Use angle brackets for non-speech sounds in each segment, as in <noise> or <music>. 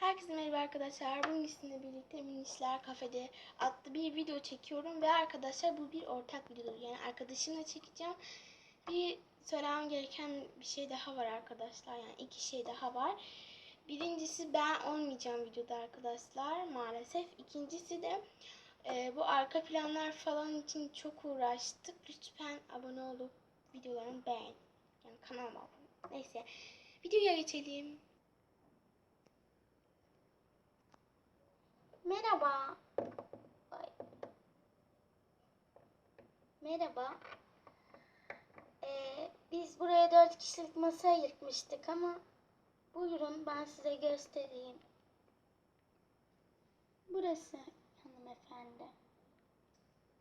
Herkese merhaba arkadaşlar. Bugün sizinle birlikte Minişler Kafede adlı bir video çekiyorum ve arkadaşlar bu bir ortak videodur. Yani arkadaşımla çekeceğim. Bir söylemem gereken bir şey daha var arkadaşlar. Yani iki şey daha var. Birincisi ben olmayacağım videoda arkadaşlar maalesef. İkincisi de e, bu arka planlar falan için çok uğraştık. Lütfen abone olup videolarımı beğen. Yani kanalıma abone. Neyse videoya geçelim. Merhaba. Ay. Merhaba. Ee, biz buraya dört kişilik masa ayırtmıştık ama buyurun ben size göstereyim. Burası hanımefendi.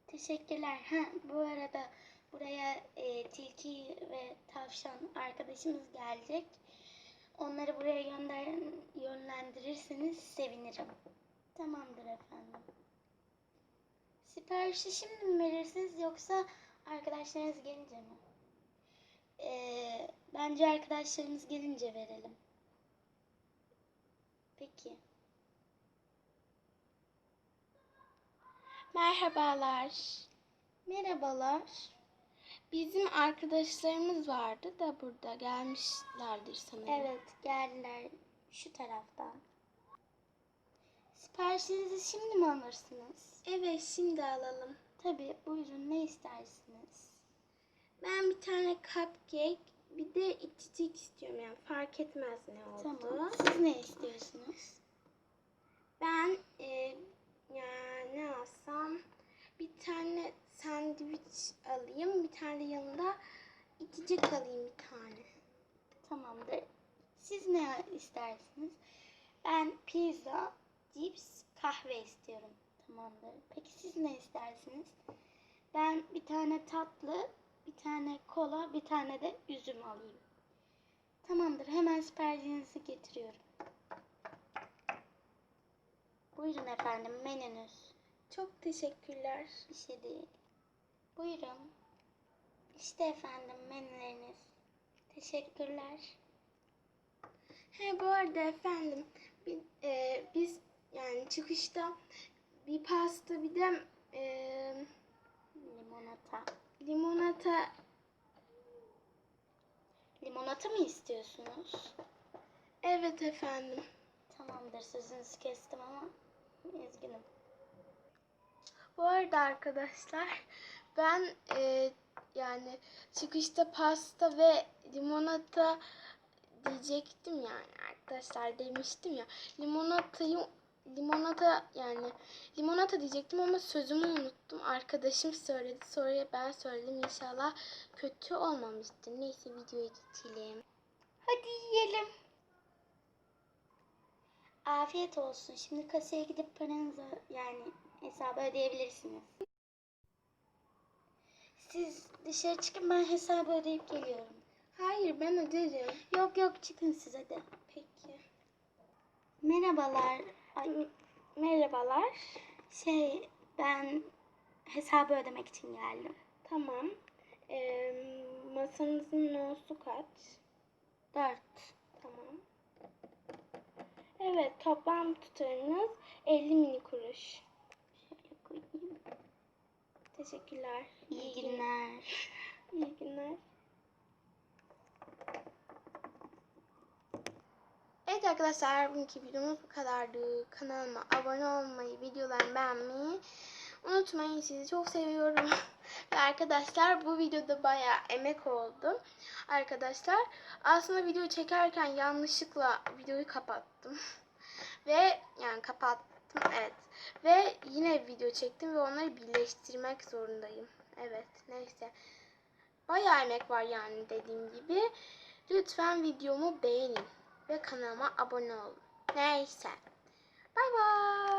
Teşekkürler. Ha, bu arada buraya e, tilki ve tavşan arkadaşımız gelecek. Onları buraya yönlendirirseniz sevinirim. Tamamdır efendim. Siparişi şimdi mi verirsiniz yoksa arkadaşlarınız gelince mi? Ee, bence arkadaşlarımız gelince verelim. Peki. Merhabalar. Merhabalar. Bizim arkadaşlarımız vardı da burada gelmişlerdir sanırım. Evet geldiler şu taraftan. Siparişinizi şimdi mi alırsınız? Evet şimdi alalım. Tabii buyurun ne istersiniz? Ben bir tane cupcake bir de içecek istiyorum yani fark etmez ne oldu. Tamam. Siz ne istiyorsunuz? Ben e, yani ne alsam bir tane sandviç alayım bir tane yanında içecek alayım bir tane. Tamamdır. Siz ne istersiniz? Ben pizza, cips, kahve istiyorum. Tamamdır. Peki siz ne istersiniz? Ben bir tane tatlı, bir tane kola, bir tane de üzüm alayım. Tamamdır. Hemen siparişinizi getiriyorum. Buyurun efendim menünüz. Çok teşekkürler. Bir şey değil. Buyurun. İşte efendim menüleriniz. Teşekkürler. He bu arada efendim bi- e, biz yani çıkışta bir pasta bir de e, Limonata. limonata Limonata mı istiyorsunuz? evet efendim. Tamamdır sözünüzü kestim ama üzgünüm. Bu arada arkadaşlar ben e, yani çıkışta pasta ve limonata diyecektim yani arkadaşlar demiştim ya limonatayı limonata yani limonata diyecektim ama sözümü unuttum. Arkadaşım söyledi sonra ben söyledim inşallah kötü olmamıştır. Neyse videoya geçelim. Hadi yiyelim. Afiyet olsun. Şimdi kasaya gidip paranızı yani hesabı ödeyebilirsiniz. Siz dışarı çıkın ben hesabı ödeyip geliyorum. Hayır ben öderim. Yok yok çıkın siz hadi. Peki. Merhabalar. Ay, Merhabalar. şey ben hesabı ödemek için geldim. Tamam. Ee, masanızın nosu kaç? Dört. Tamam. Evet toplam tutarınız 50 mini kuruş. Şöyle koyayım. Teşekkürler. İyi günler. İyi günler. Arkadaşlar bugünkü videomuz bu kadardı. Kanalıma abone olmayı, videolarımı beğenmeyi unutmayın. Sizi çok seviyorum. <laughs> Ve arkadaşlar bu videoda bayağı emek oldu. Arkadaşlar aslında videoyu çekerken yanlışlıkla videoyu kapattım. <laughs> Ve yani kapattım evet. Ve yine video çektim ve onları birleştirmek zorundayım. Evet neyse. Bayağı emek var yani dediğim gibi. Lütfen videomu beğenin ve kanalıma abone olun. Neyse. Bay bay.